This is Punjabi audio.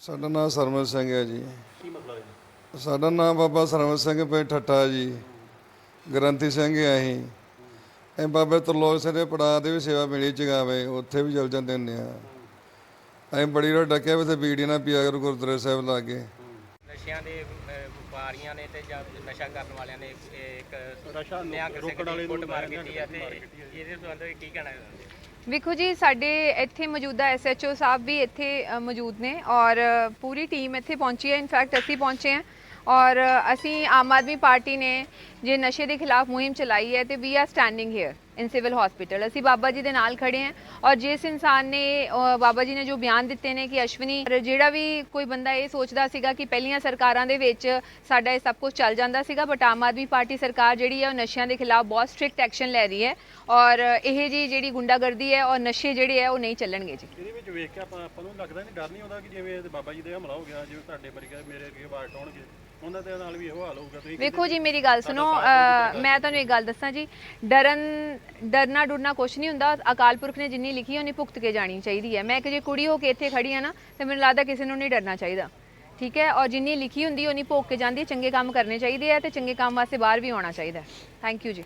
ਸਾਡਾ ਨਾਮ ਸਰਮਨ ਸਿੰਘ ਹੈ ਜੀ। ਕੀ ਮਸਲਾ ਹੈ ਜੀ? ਸਾਡਾ ਨਾਮ ਬਾਬਾ ਸਰਮਨ ਸਿੰਘ ਪਿੰਡ ਠੱਠਾ ਜੀ। ਗ੍ਰੰਥੀ ਸਿੰਘ ਹੈ ਅਸੀਂ। ਇਹ ਬਾਬੇ ਤਰਲੋਕ ਸਿੰਘ ਦੇ ਪੜਾਅ ਦੇ ਵੀ ਸੇਵਾ ਮਿਲੀ ਜਗਾਵੇ ਉੱਥੇ ਵੀ ਚਲ ਜਾਂਦੇ ਹੁੰਦੇ ਆ ਅਸੀਂ ਬੜੀ ਰੋ ਡੱਕਿਆ ਵੀ ਤੇ ਬੀੜੀ ਨਾ ਪੀਆ ਕਰੋ ਗੁਰਦੁਆਰੇ ਸਾਹਿਬ ਲਾਗੇ। ਨਸ਼ਿਆਂ ਦੇ ਵਪਾਰੀਆਂ ਨੇ ਤੇ ਜਾਂ ਨਸ਼ਾ ਕਰਨ ਵਾਲਿਆਂ ਨੇ ਇੱਕ- ਨਸ਼ਾ ਨੂੰ ਕੁੱਟ ਮਾਰ ਕੀਤੀ ਹੈ ਤੇ। ਇਹਦੇ ਸੰਬੰਧ ਵਿੱਚ ਕੀ ਕਹਿਣਾ ਹੈ? ਵੇਖੋ ਜੀ, ਸਾਡੇ ਇੱਥੇ ਮੌਜੂਦਾ ਐਸਐਚਓ ਸਾਹਿਬ ਵੀ ਇੱਥੇ ਮੌਜੂਦ ਨੇ ਔਰ ਪੂਰੀ ਟੀਮ ਇੱਥੇ ਪਹੁੰਚੀ ਹੈ। ਇਨਫੈਕਟ ਅਸੀਂ ਪਹੁੰਚੇ ਹਾਂ ਔਰ ਅਸੀਂ ਆਮ ਆਦਮੀ ਪਾਰਟੀ ਨੇ ਜੇ ਨਸ਼ੇ ਦੇ ਖਿਲਾਫ ਮੁਹਿੰਮ ਚਲਾਈ ਹੈ ਤੇ we are standing here in civil hospital ਅਸੀਂ ਬਾਬਾ ਜੀ ਦੇ ਨਾਲ ਖੜੇ ਹਾਂ ਔਰ ਜਿਸ ਇਨਸਾਨ ਨੇ ਬਾਬਾ ਜੀ ਨੇ ਜੋ ਬਿਆਨ ਦਿੱਤੇ ਨੇ ਕਿ ਅਸ਼ਵਨੀ ਜਿਹੜਾ ਵੀ ਕੋਈ ਬੰਦਾ ਇਹ ਸੋਚਦਾ ਸੀਗਾ ਕਿ ਪਹਿਲੀਆਂ ਸਰਕਾਰਾਂ ਦੇ ਵਿੱਚ ਸਾਡਾ ਇਹ ਸਭ ਕੁਝ ਚੱਲ ਜਾਂਦਾ ਸੀਗਾ ਬਟ ਆਮ ਆਦਮੀ ਪਾਰਟੀ ਸਰਕਾਰ ਜਿਹੜੀ ਹੈ ਉਹ ਨਸ਼ਿਆਂ ਦੇ ਖਿਲਾਫ ਬਹੁਤ ਸਟ੍ਰਿਕਟ ਐਕਸ਼ਨ ਲੈ ਰਹੀ ਹੈ ਔਰ ਇਹ ਜੀ ਜਿਹੜੀ ਗੁੰਡਾਗਰਦੀ ਹੈ ਔਰ ਨਸ਼ੇ ਜਿਹੜੇ ਹੈ ਉਹ ਨਹੀਂ ਚੱਲਣਗੇ ਜੀ। ਇਹਦੇ ਵਿੱਚ ਵੇਖ ਕੇ ਆਪਾਂ ਆਪਾਂ ਨੂੰ ਲੱਗਦਾ ਨਹੀਂ, ਡਰ ਨਹੀਂ ਆਉਂਦਾ ਕਿ ਜਿਵੇਂ ਬਾਬਾ ਜੀ ਦੇ ਹਮਲਾ ਹੋ ਗਿਆ, ਜਿਵੇਂ ਤੁਹਾਡੇ ਵਰਗੇ ਮੇਰੇ ਅੱਗੇ ਬਾਹਰ ਟਾਉਣਗੇ ਉਹਨਾਂ ਦੇ ਨਾਲ ਵੀ ਇਹੋ ਹਾਲ ਹੋਊਗਾ ਤੁਸੀਂ ਵੇਖੋ ਜੀ ਮੇਰੀ ਗੱਲ ਸੁਣੋ ਮੈਂ ਤੁਹਾਨੂੰ ਇੱਕ ਗੱਲ ਦੱਸਾਂ ਜੀ ਡਰਨ ਡਰਨਾ ਡੁਰਨਾ ਕੁਛ ਨਹੀਂ ਹੁੰਦਾ ਅਕਾਲ ਪੁਰਖ ਨੇ ਜਿੰਨੀ ਲਿਖੀ ਉਹਨੇ ਭੁਗਤ ਕੇ ਜਾਣੀ ਚਾਹੀਦੀ ਹੈ। ਮੈਂ ਇੱਕ ਜੇ ਕੁੜੀ ਹੋ ਕੇ ਇੱਥੇ ਖੜੀ ਆ ਨਾ ਤੇ ਮੈਨੂੰ ਲੱਗਦਾ ਕਿਸੇ ਨੂੰ ਨਹੀਂ ਡਰਨਾ ਚਾਹੀਦਾ। ਠੀਕ ਹੈ? ਔਰ ਜਿੰਨੀ ਲਿਖੀ ਹੁੰਦੀ ਉਹਨੀ ਭੋਗ ਕੇ ਜਾਂਦੀ ਚੰਗੇ ਕੰਮ ਕਰਨੇ ਚਾਹੀਦੇ ਆ ਤੇ ਚੰਗੇ ਕੰਮ ਵਾਸਤੇ ਬਾਹਰ ਵੀ ਆਉਣਾ ਚਾਹੀਦਾ ਥੈਂਕ ਯੂ ਜੀ।